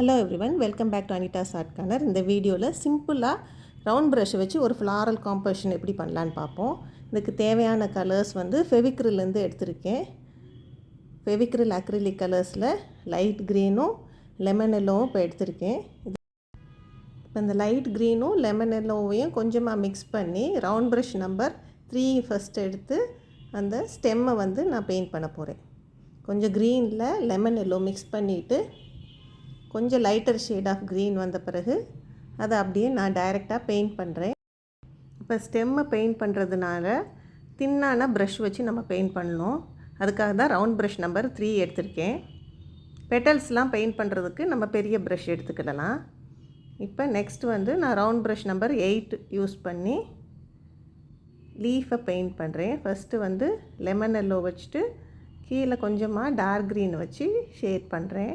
Hello everyone welcome back to Anitha chat corner இந்த வீடியோவில் சிம்பிளாக ரவுண்ட் ப்ரஷ் வச்சு ஒரு ஃப்ளாரல் காம்போசிஷன் எப்படி பண்ணலான்னு பார்ப்போம். இதுக்கு தேவையான கலர்ஸ் வந்து ஃபெவிக்ரில்லேருந்து எடுத்திருக்கேன். ஃபெவிக்ரில் அக்ரிலிக் கலர்ஸில் லைட் க்ரீனும் லெமன் எல்லோவும் இப்போ எடுத்திருக்கேன். இது இப்போ இந்த லைட் க்ரீனும் லெமன் எல்லோவையும் கொஞ்சமாக மிக்ஸ் பண்ணி round brush number three first எடுத்து அந்த ஸ்டெம்மை வந்து நான் பெயிண்ட் பண்ண போகிறேன் கொஞ்சம் க்ரீனில் லெமன் எல்லோ மிக்ஸ் பண்ணிவிட்டு கொஞ்சம் லைட்டர் ஷேட் ஆஃப் க்ரீன் வந்த பிறகு அதை அப்படியே நான் டைரெக்டாக பெயிண்ட் பண்ணுறேன் இப்போ ஸ்டெம்மை பெயிண்ட் பண்ணுறதுனால தின்னான ப்ரஷ் வச்சு நம்ம பெயிண்ட் பண்ணணும். அதுக்காக தான் ரவுண்ட் ப்ரஷ் நம்பர் த்ரீ எடுத்திருக்கேன். பெட்டல்ஸ்லாம் பெயிண்ட் பண்ணுறதுக்கு நம்ம பெரிய ப்ரஷ் எடுத்துக்கிடலாம். இப்போ நெக்ஸ்ட் வந்து நான் round brush number eight use பண்ணி லீஃபை பெயிண்ட் பண்ணுறேன் ஃபஸ்ட்டு வந்து லெமன் எல்லோ வச்சுட்டு கீழே கொஞ்சமாக டார்க் க்ரீன் வச்சு ஷேட் பண்ணுறேன்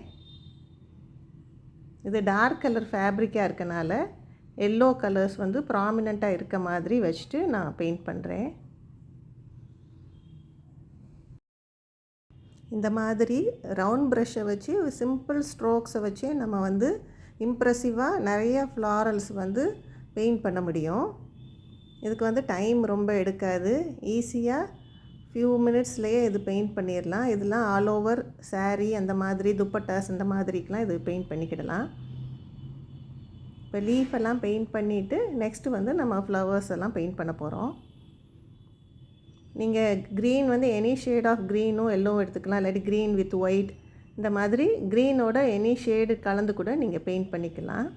இது டார்க் கலர் ஃபேப்ரிக்காக இருக்கனால எல்லோ கலர்ஸ் வந்து ப்ராமினெண்ட்டாக இருக்க மாதிரி வச்சுட்டு நான் பெயிண்ட் பண்ணுறேன் இந்த மாதிரி ரவுண்ட் ப்ரஷ்ஷை வச்சு சிம்பிள் ஸ்ட்ரோக்ஸை வச்சு நம்ம வந்து இம்ப்ரெசிவாக நிறைய ஃப்ளாரல்ஸ் வந்து பெயிண்ட் பண்ண முடியும். இதுக்கு வந்து டைம் ரொம்ப எடுக்காது. ஈஸியாக ஃபியூ மினிட்ஸ்லேயே இது பெயிண்ட் பண்ணிடலாம். இதெல்லாம் ஆல் ஓவர் சாரீ அந்த மாதிரி துப்பட்டாஸ் அந்த மாதிரிக்கெலாம் இது பெயிண்ட் பண்ணிக்கிடலாம். இப்போ லீஃப் எல்லாம் பெயிண்ட் பண்ணிவிட்டு நெக்ஸ்ட்டு வந்து நம்ம ஃப்ளவர்ஸ் எல்லாம் பெயிண்ட் பண்ண போகிறோம் நீங்கள் க்ரீன் வந்து எனி ஷேட் ஆஃப் க்ரீனும் எல்லோவும் எடுத்துக்கலாம். இல்லாட்டி க்ரீன் வித் ஒயிட் இந்த மாதிரி க்ரீனோட எனி ஷேடு கலந்து கூட நீங்கள் பெயிண்ட் பண்ணிக்கலாம்.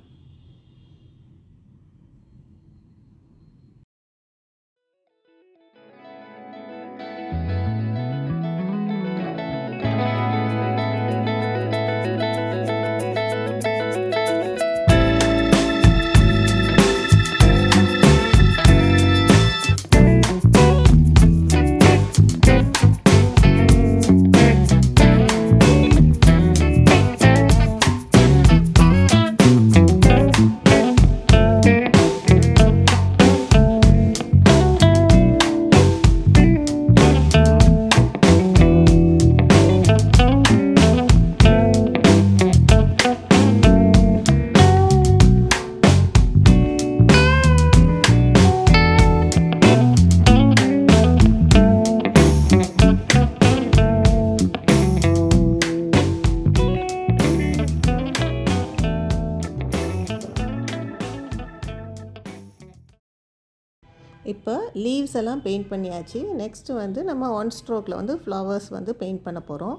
இப்போ லீவ்ஸ் எல்லாம் பெயிண்ட் பண்ணியாச்சு. நெக்ஸ்ட்டு வந்து நம்ம ஒன் ஸ்ட்ரோக்கில் வந்து ஃப்ளவர்ஸ் வந்து பெயிண்ட் பண்ண போகிறோம்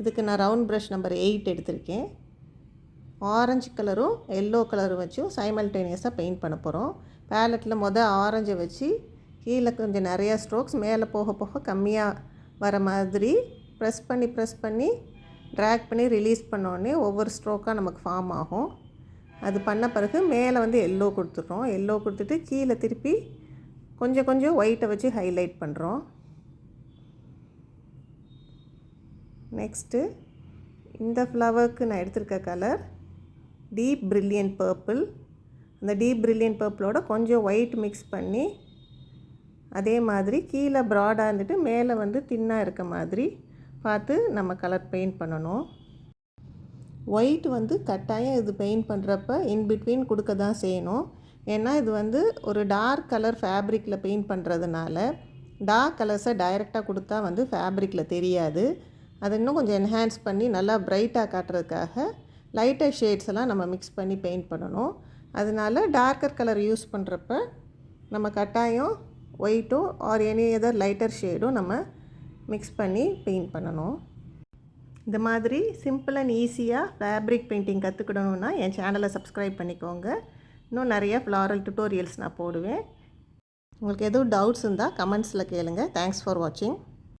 இதுக்கு நான் ரவுண்ட் ப்ரஷ் நம்பர் எயிட் எடுத்திருக்கேன். ஆரஞ்சு கலரும் எல்லோ கலரும் வச்சும் சைமல்டேனியஸாக பெயிண்ட் பண்ண போகிறோம் பேலட்டில் மொதல் ஆரஞ்சை வச்சு கீழே கொஞ்சம் நிறையா ஸ்ட்ரோக்ஸ் மேலே போக போக கம்மியாக வர மாதிரி ப்ரெஸ் பண்ணி ப்ரெஸ் பண்ணி ட்ராக் பண்ணி ரிலீஸ் பண்ணோடனே ஒவ்வொரு ஸ்ட்ரோக்காக நமக்கு ஃபார்ம் ஆகும். அது பண்ண பிறகு மேலே வந்து எல்லோ கொடுத்துட்றோம். எல்லோ கொடுத்துட்டு கீழே திருப்பி கொஞ்சம் கொஞ்சம் ஒயிட்டை வச்சு ஹைலைட் பண்ணுறோம் நெக்ஸ்ட்டு இந்த ஃப்ளவருக்கு நான் எடுத்திருக்க கலர் டீப் ப்ரில்லியன்ட் பர்பிள் அந்த டீப் ப்ரில்லியன்ட் பர்பிளோட கொஞ்சம் ஒயிட் மிக்ஸ் பண்ணி அதே மாதிரி கீழே ப்ராடாக இருந்துட்டு மேலே வந்து தின்னாக இருக்க மாதிரி பார்த்து நம்ம கலர் பெயிண்ட் பண்ணணும். ஒயிட் வந்து கட்டாயம் இது பெயிண்ட் பண்ணுறப்ப இன்பிட்வீன் கொடுக்க தான் செய்யணும். ஏன்னா இது வந்து ஒரு டார்க் கலர் ஃபேப்ரிக்கில் பெயிண்ட் பண்ணுறதுனால டார்க் கலர்ஸை டைரெக்டாக கொடுத்தா வந்து ஃபேப்ரிக்கில் தெரியாது. அதை இன்னும் கொஞ்சம் என்ஹான்ஸ் பண்ணி நல்லா ப்ரைட்டாக காட்டுறதுக்காக லைட்டர் ஷேட்ஸ் எல்லாம் நம்ம மிக்ஸ் பண்ணி பெயிண்ட் பண்ணணும். அதனால டார்க்கர் கலர் யூஸ் பண்ணுறப்ப நம்ம கட்டாயம் ஒயிட்டும் ஆர் எனி எதர் லைட்டர் ஷேடும் நம்ம மிக்ஸ் பண்ணி பெயிண்ட் பண்ணணும். இந்த மாதிரி சிம்பிள் அண்ட் ஈஸியாக ஃபேப்ரிக் பெயிண்டிங் கற்றுக்கிடணுன்னா என் சேனலை சப்ஸ்கிரைப் பண்ணிக்கோங்க. இன்னும் நிறைய ஃப்ளாரல் டுட்டோரியல்ஸ் நான் போடுவேன். உங்களுக்கு எதுவும் டவுட்ஸ் இருந்தால் கமெண்ட்ஸில் கேளுங்கள் தேங்க்ஸ் ஃபார் வாட்சிங்